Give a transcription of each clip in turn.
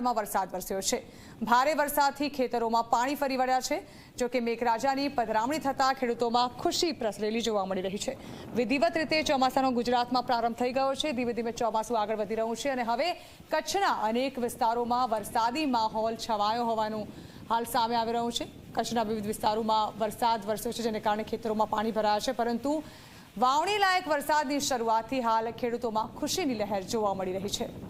જિલ્લાભરમાં વરસાદ વરસ્યો છે. ભારે વરસાદથી ખેતરોમાં પાણી ફરી વળ્યા છે, જો કે મેઘરાજાની પધરામણી થતાં ખેડૂતોમાં ખુશી પ્રસરેલી જોવા મળી રહી છે. વિધિવત રીતે ચોમાસાનો ગુજરાતમાં પ્રારંભ થઈ ગયો છે. ધીમે ધીમે ચોમાસું આગળ વધી રહ્યું છે અને હવે કચ્છના અનેક વિસ્તારોમાં વરસાદી માહોલ છવાયો હોવાનું હાલ સામે આવી રહ્યું છે. કચ્છના વિવિધ વિસ્તારોમાં વરસાદ વરસ્યો છે, જેને કારણે ખેતરોમાં પાણી ભરાયા છે, પરંતુ વાવણી લાયક વરસાદની શરૂઆતથી હાલ ખેડૂતોમાં ખુશીની લહેર જોવા મળી રહી છે.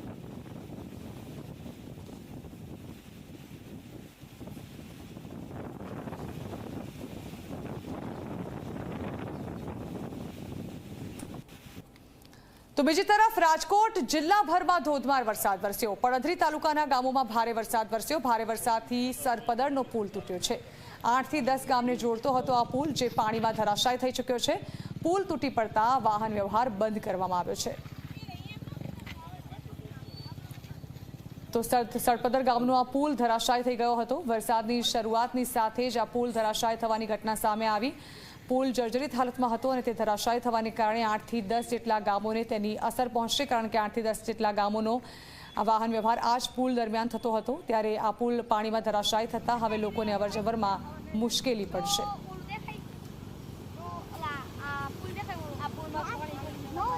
તો બીજી તરફ રાજકોટ જિલ્લાભરમાં ધોધમાર વરસાદ વરસ્યો. પડધરી તાલુકાના ગામોમાં ભારે વરસાદ વરસ્યો. ભારે વરસાદથી સરપદરનો પુલ તૂટ્યો છે. આઠથી દસ ગામને જોડતો હતો આ પુલ, જે પાણીમાં ધરાશાય થઈ ચૂક્યો છે. પુલ તૂટી પડતા વાહન વ્યવહાર બંધ કરવામાં આવ્યો છે. તો સર- સળપદર ગામનો આ પુલ ધરાશાય થઈ ગયો હતો. વરસાદની શરૂઆતની સાથે જ આ પુલ ધરાશાય થવાની ઘટના સામે આવી. પુલ જર્જરિત હાલતમાં હતો અને તે ધરાશાય થવાને કારણે આઠથી દસ જેટલા ગામોને તેની અસર પહોંચશે, કારણ કે આઠથી દસ જેટલા ગામોનો આ વાહન વ્યવહાર આ જ પુલ દરમિયાન થતો હતો. ત્યારે આ પુલ પાણીમાં ધરાશાયી થતાં હવે લોકોને અવરજવરમાં મુશ્કેલી પડશે પુલ દેખાય તો ઓલા આ પુલ દેખાય આ પુલમાં પાણી નો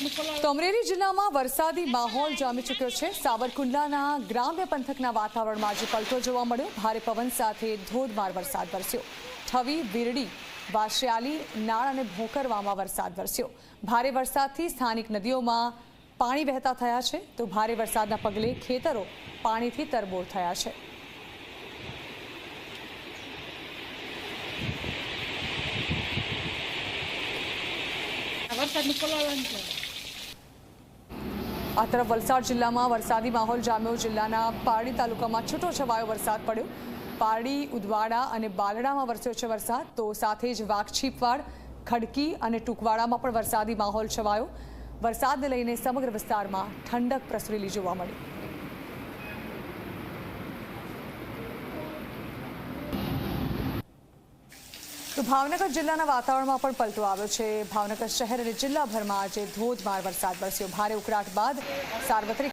તો જિલ્લામાં વરસાદી માહોલ જામી ચૂક્યો છે. સાવરકુંડલાના ગ્રામ્ય પંથકના વાતાવરણમાં આજે પલટો જોવા મળ્યો. ભારે પવન સાથે ધોધમાર વરસાદ વરસ્યો. ઠવી બીરડી વાશિયાલી નાળ અને ભોકરવામાં વરસાદ વરસ્યો. ભારે વરસાદથી સ્થાનિક નદીઓમાં પાણી વહેતા થયા છે. તો ભારે વરસાદના પગલે ખેતરો પાણીથી તરબોળ થયા છે. વરસાદ નીકળવા છે. આ તરફ વલસાડ જિલ્લામાં વરસાદી માહોલ જામ્યો. જિલ્લાના પારડી તાલુકામાં છૂટો છવાયો વરસાદ પડ્યો. પારડી, ઉદવાડા અને બાલડામાં વરસ્યો છે વરસાદ. તો સાથે જ વાઘછીપવાડ, ખડકી અને ટૂંકવાડામાં પણ વરસાદી માહોલ છવાયો. વરસાદને લઈને સમગ્ર વિસ્તારમાં ઠંડક પ્રસરેલી જોવા મળી. તો ભાવનગર જિલ્લાના વાતાવરણમાં પણ પલટો આવ્યો છે. ભાવનગર શહેર અને જિલ્લાભરમાં આજે ધોધમાર વરસાદ વરસ્યો. ભારે ઉકળાટ બાદ સાર્વત્રિક